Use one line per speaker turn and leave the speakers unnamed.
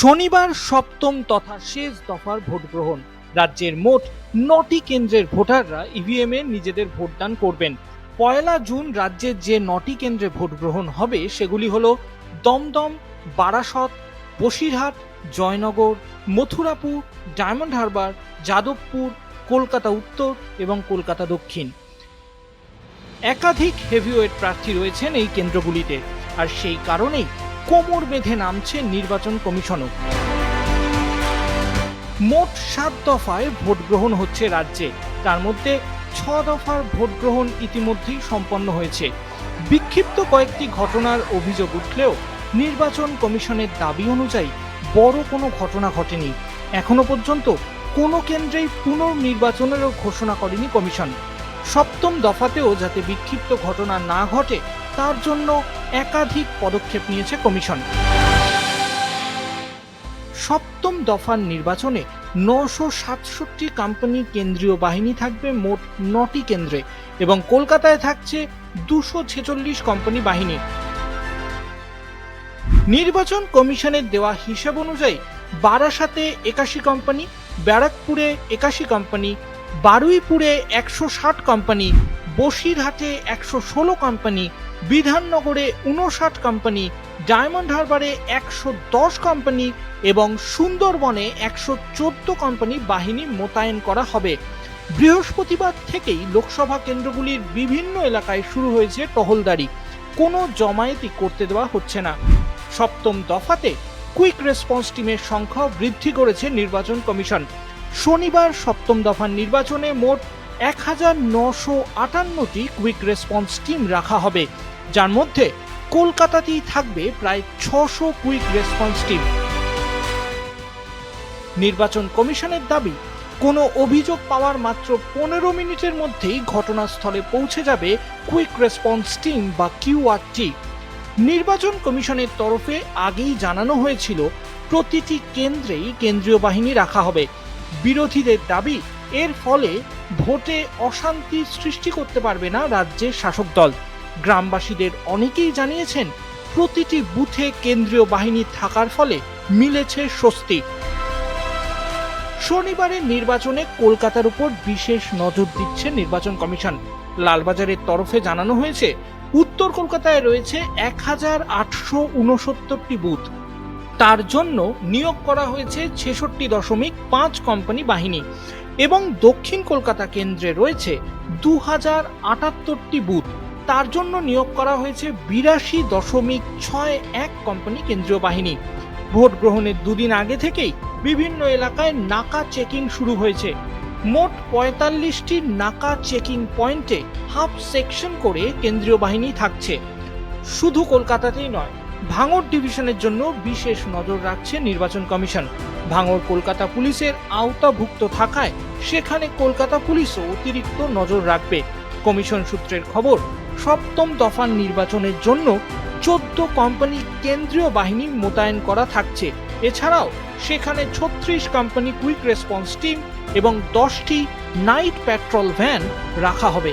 শনিবার সপ্তম তথা শেষ দফার ভোট গ্রহণ। রাজ্যের মোট নটি কেন্দ্রের ভোটাররা ইভিএম এ নিজেদের ভোটদান করবেন। পয়লা জুন রাজ্যের যে নটি কেন্দ্রে ভোট গ্রহণ হবে, সেগুলি হল দমদম, বারাসত, বসিরহাট, জয়নগর, মথুরাপুর, ডায়মন্ড হারবার, যাদবপুর, কলকাতা উত্তর এবং কলকাতা দক্ষিণ। একাধিক হেভিওয়েট প্রার্থী রয়েছেন এই কেন্দ্রগুলিতে। আর সেই কারণেই কোমর বেঁধে নামছে নির্বাচন কমিশনও। মোট সাত দফায় ভোট গ্রহণ হচ্ছে রাজ্যে। তার মধ্যে ছ দফার ভোট গ্রহণ ইতিমধ্যেই সম্পন্ন হয়েছে। বিক্ষিপ্ত কয়েকটি ঘটনার অভিযোগ উঠলেও নির্বাচন কমিশনের দাবি অনুযায়ী বড় কোনো ঘটনা ঘটেনি। এখনও পর্যন্ত কোনো কেন্দ্রেই পুনর্নির্বাচনেরও ঘোষণা করেনি কমিশন। সপ্তম দফাতেও যাতে বিক্ষিপ্ত ঘটনা না ঘটে তার জন্য একাধিক পদক্ষেপ নিয়েছে কমিশন। সপ্তম দফার নির্বাচনে নশো সাতষট্টি কোম্পানি কেন্দ্রীয় বাহিনী থাকবে মোট নটি কেন্দ্রে এবং কলকাতায় থাকছে দুশো ছেচল্লিশ কোম্পানি বাহিনী। নির্বাচন কমিশনের দেওয়া হিসাব অনুযায়ী বারাসাতে একাশি কোম্পানি, ব্যারাকপুরে একাশি কোম্পানি, বারুইপুরে একশো ষাট কোম্পানি বসিরহাটে একশো ষোলো কোম্পানি বিধাননগরে উনষাট কোম্পানি ডায়মন্ড হারবারে একশো দশ কোম্পানি এবং সুন্দরবনে একশো চোদ্দ কোম্পানি বাহিনী মোতায়েন করা হবে। বৃহস্পতিবার থেকেই লোকসভা কেন্দ্রগুলির বিভিন্ন এলাকায় শুরু হয়েছে টহলদারি। কোনো জমায়েতই করতে দেওয়া হচ্ছে না। সপ্তম দফাতে কুইক রেসপন্স টিমের সংখ্যা বৃদ্ধি করেছে নির্বাচন কমিশন। শনিবার সপ্তম দফার নির্বাচনে মোট এক হাজার নশো আটান্নটি কুইক রেসপন্স টিম রাখা হবে। যার মধ্যে কলকাতাতেই থাকবে প্রায় ছশো কুইক রেসপন্স টিম নির্বাচন কমিশনের দাবি, কোনো অভিযোগ পাওয়ার মাত্র পনেরো মিনিটের মধ্যেই ঘটনাস্থলে পৌঁছে যাবে কুইক রেসপন্স টিম বা কিউআরটি নির্বাচন কমিশনের তরফে আগেই জানানো হয়েছিল, প্রতিটি কেন্দ্রেই কেন্দ্রীয় বাহিনী রাখা হবে। বিরোধীদের দাবি এর ফলে ভোটে অশান্তি সৃষ্টি করতে পারবে না রাজ্যের শাসক দল। গ্রামবাসীদের অনেকেই জানিয়েছেন, প্রতিটি বুথে কেন্দ্রীয় বাহিনী থাকার ফলে মিলেছে স্বস্তি। শনিবারের নির্বাচনে কলকাতার উপর বিশেষ নজর দিচ্ছে নির্বাচন কমিশন। লালবাজারের তরফে জানানো হয়েছে, উত্তর কলকাতায় রয়েছে এক হাজার আটশো উনসত্তরটি বুথ। তার জন্য নিয়োগ করা হয়েছে ছেষট্টি দশমিক পাঁচ কোম্পানি বাহিনী এবং দক্ষিণ কলকাতা কেন্দ্রে রয়েছে দু হাজার আটাত্তরটি বুথ। তার জন্য নিয়োগ করা হয়েছে বিরাশি দশমিক ছয় এক কোম্পানি কেন্দ্রীয় বাহিনী। ভোট গ্রহণের দুদিন আগে থেকেই বিভিন্ন এলাকায় নাকা চেকিং শুরু হয়েছে। মোট পঁয়তাল্লিশটি নাকা চেকিং পয়েন্টে হাফ সেকশন করে কেন্দ্রীয় বাহিনী থাকছে। শুধু কলকাতাতেই নয় ভাঙড় ডিভিশনের জন্য বিশেষ নজর রাখছে নির্বাচন কমিশন। ভাঙড় কলকাতা পুলিশের আওতাভুক্ত থাকায় সেখানে কলকাতা পুলিশও অতিরিক্ত নজর রাখবে। কমিশন সূত্রের খবর, সপ্তম দফার নির্বাচনের জন্য চোদ্দ কোম্পানি কেন্দ্রীয় বাহিনী মোতায়েন করা থাকছে। এছাড়াও সেখানে ছত্রিশ কোম্পানি কুইক রেসপন্স টিম এবং দশটি নাইট পেট্রোল ভ্যান রাখা হবে।